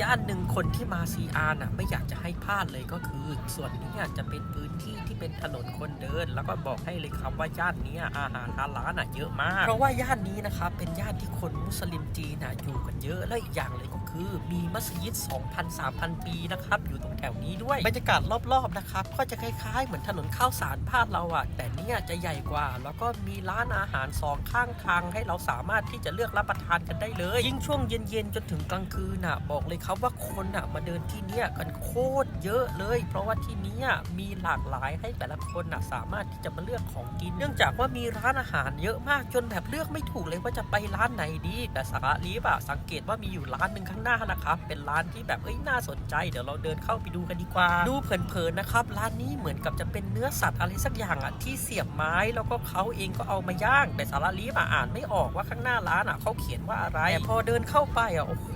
ย่านหนึ่งคนที่มาซีอาร์น่ะไม่อยากจะให้พลาดเลยก็คือ ส่วนนี้จะเป็นพื้นที่ที่เป็นถนนคนเดิน แล้วก็บอกให้เลยครับว่าย่านนี้อาหารฮาลาลน่ะเยอะมาก เพราะว่าย่านนี้นะครับเป็นย่านที่คนมุสลิมจีนน่ะอยู่กันเยอะและอีกอย่างเลยก็คือมีมัสยิด 2,000-3,000 ปีนะครับอยู่ตรงแถวนี้ด้วยบรรยากาศรอบๆนะครับก็จะคล้ายๆ เหมือนถนนข้าวสารบ้านเราอะแต่เนี่ยจะใหญ่กว่า แล้วก็มีร้านอาหารสองข้างทางให้เราสามารถที่จะเลือกรับประทานกันได้เลย ยิ่งช่วงเย็นๆจนถึงกลางคืนน่ะบอกเลยครับว่าคนน่ะมาเดินที่เนี่ยกันโคตรเยอะเลย เพราะว่าที่นี้มีหลากหลายให้แต่ละคนน่ะสามารถที่จะมาเลือกของกิน เนื่องจากว่ามีร้านอาหารเยอะมากจนแบบเลือกไม่ถูกเลยว่าจะไปร้านไหนดี แต่สาระลีบอะสังเกตว่ามีอยู่ร้านหนึ่งข้างหน้านะครับเป็นร้านที่แบบเอ้ยน่าสนใจ เดี๋ยวเราเดินเข้าไปดูกันดีกว่า ดูเผินๆนะครับร้านนี้เหมือนกับจะเป็นเนื้อสัตว์อะไรสักอย่างอะที่เสียบไม้แล้วก็เขาเองก็เอามาย่าง แต่สาระลีบอะอ่านไม่ออกว่าข้างหน้าร้านอะเขาเขียนว่าอะไรแต่พอเดินเข้าไปอะโอ้โห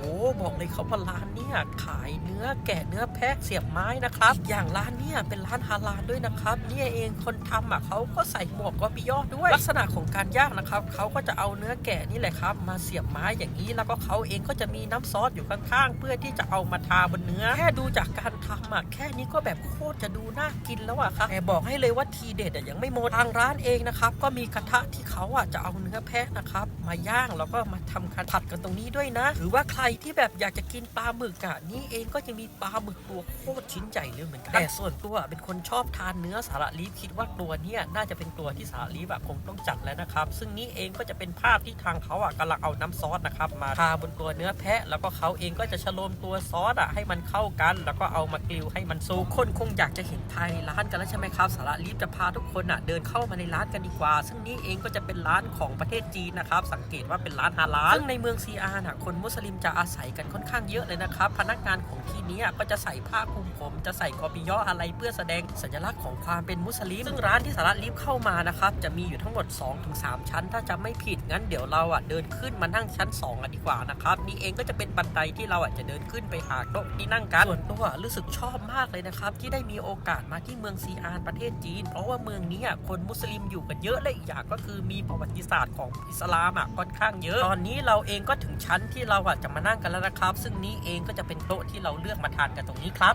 บอกเลยเขาว่าร้านเนี้ยขายเนื้อแกะเนื้อแพะเสียบไม้นะครับ อย่างร้านเนี้ยเป็นร้านฮาลาลด้วยนะครับ เนี่ยเองคนทำอะเขาก็ใส่หมวกก็ปิยอดด้วย ลักษณะของการย่างนะครับเขาก็จะเอาเนื้อแกะนี่แหละครับ มาเสียบไม้อย่างนี้แล้วก็เขาเองก็จะมีน้ำซอสอยู่ข้างๆ เพื่อที่จะเอามาทาบนเนื้อ แค่ดูจากการทำอะแค่นี้ก็แบบโคตรจะดูน่ากินแล้วอะครับแต่บอกให้เลยว่าทีเด็ดอะยังไม่หมดทางร้านเองนะครับก็มีกระทะที่เขาอะจะเอาเนื้อแพะนะครับ มาย่างแล้วก็มาทำการผัดกันตรงนี้ด้วยนะ หรือว่าใครที่แบบอยากจะกินปลาหมึกอะนี่เองก็จะมีปลาหมึกตัวโคตรชิ้นใหญ่เลยเหมือนกันแต่ส่วนตัวเป็นคนชอบทานเนื้อสาระลีฟคิดว่าตัวเนี้ยน่าจะเป็นตัวที่สาระลีฟอะคงต้องจัดแล้วนะครับ ซึ่งนี่เองก็จะเป็นภาพที่ทางเขาอะกำลังเอาน้ำซอสนะครับ มาทาบนตัวเนื้อแพะ แล้วก็เขาเองก็จะชโลมตัวซอสอะให้มันเข้ากัน แล้วก็เอามากลิวให้มันสุกคนคงอยากจะเห็นภายในร้านกันแล้วใช่ไหมครับสาระลีฟจะพาทุกคนอะเดินเข้ามาในร้านกันดีกว่า ซึ่งนี่เองก็จะเป็นร้านของประเทศจีนนะครับสังเกตว่าเป็นร้านฮาลาลซึ่งในเมืองซีอาร์น่ะคนมุสลิมจะอาศัยกันค่อนข้างเยอะเลยนะครับ พนักงานของที่นี้ก็จะใส่ผ้าคลุมผม จะใส่กอปิยออะไรเพื่อแสดงสัญลักษณ์ของความเป็นมุสลิม ซึ่งร้านที่สาระลีฟเข้ามานะครับจะมีอยู่ทั้งหมด 2-3 ชั้น ถ้าจะไม่ผิดงั้นเดี๋ยวเราอะเดินขึ้นมานั่งชั้น 2กันดีกว่านะครับนี่เองก็จะเป็นบันไดที่เราอะจะเดินขึ้นไปหาโต๊ะที่นั่งกันส่วนตัวรู้สึกชอบมากเลยนะครับที่ได้มีโอกาสมาที่เมืองซีอานประเทศจีน เพราะว่าเมืองนี้อะคนมุสลิมอยู่กันเยอะและอีกอย่างก็คือมีประวัติศาสตร์ของอิสลามอะค่อนข้างเยอะ ตอนนี้เราเองก็ถึงชั้นที่เราอะจะมานั่งกันแล้วนะครับ ซึ่งนี้เองก็จะเป็นโต๊ะที่เราเลือกมาทานกันตรงนี้ครับ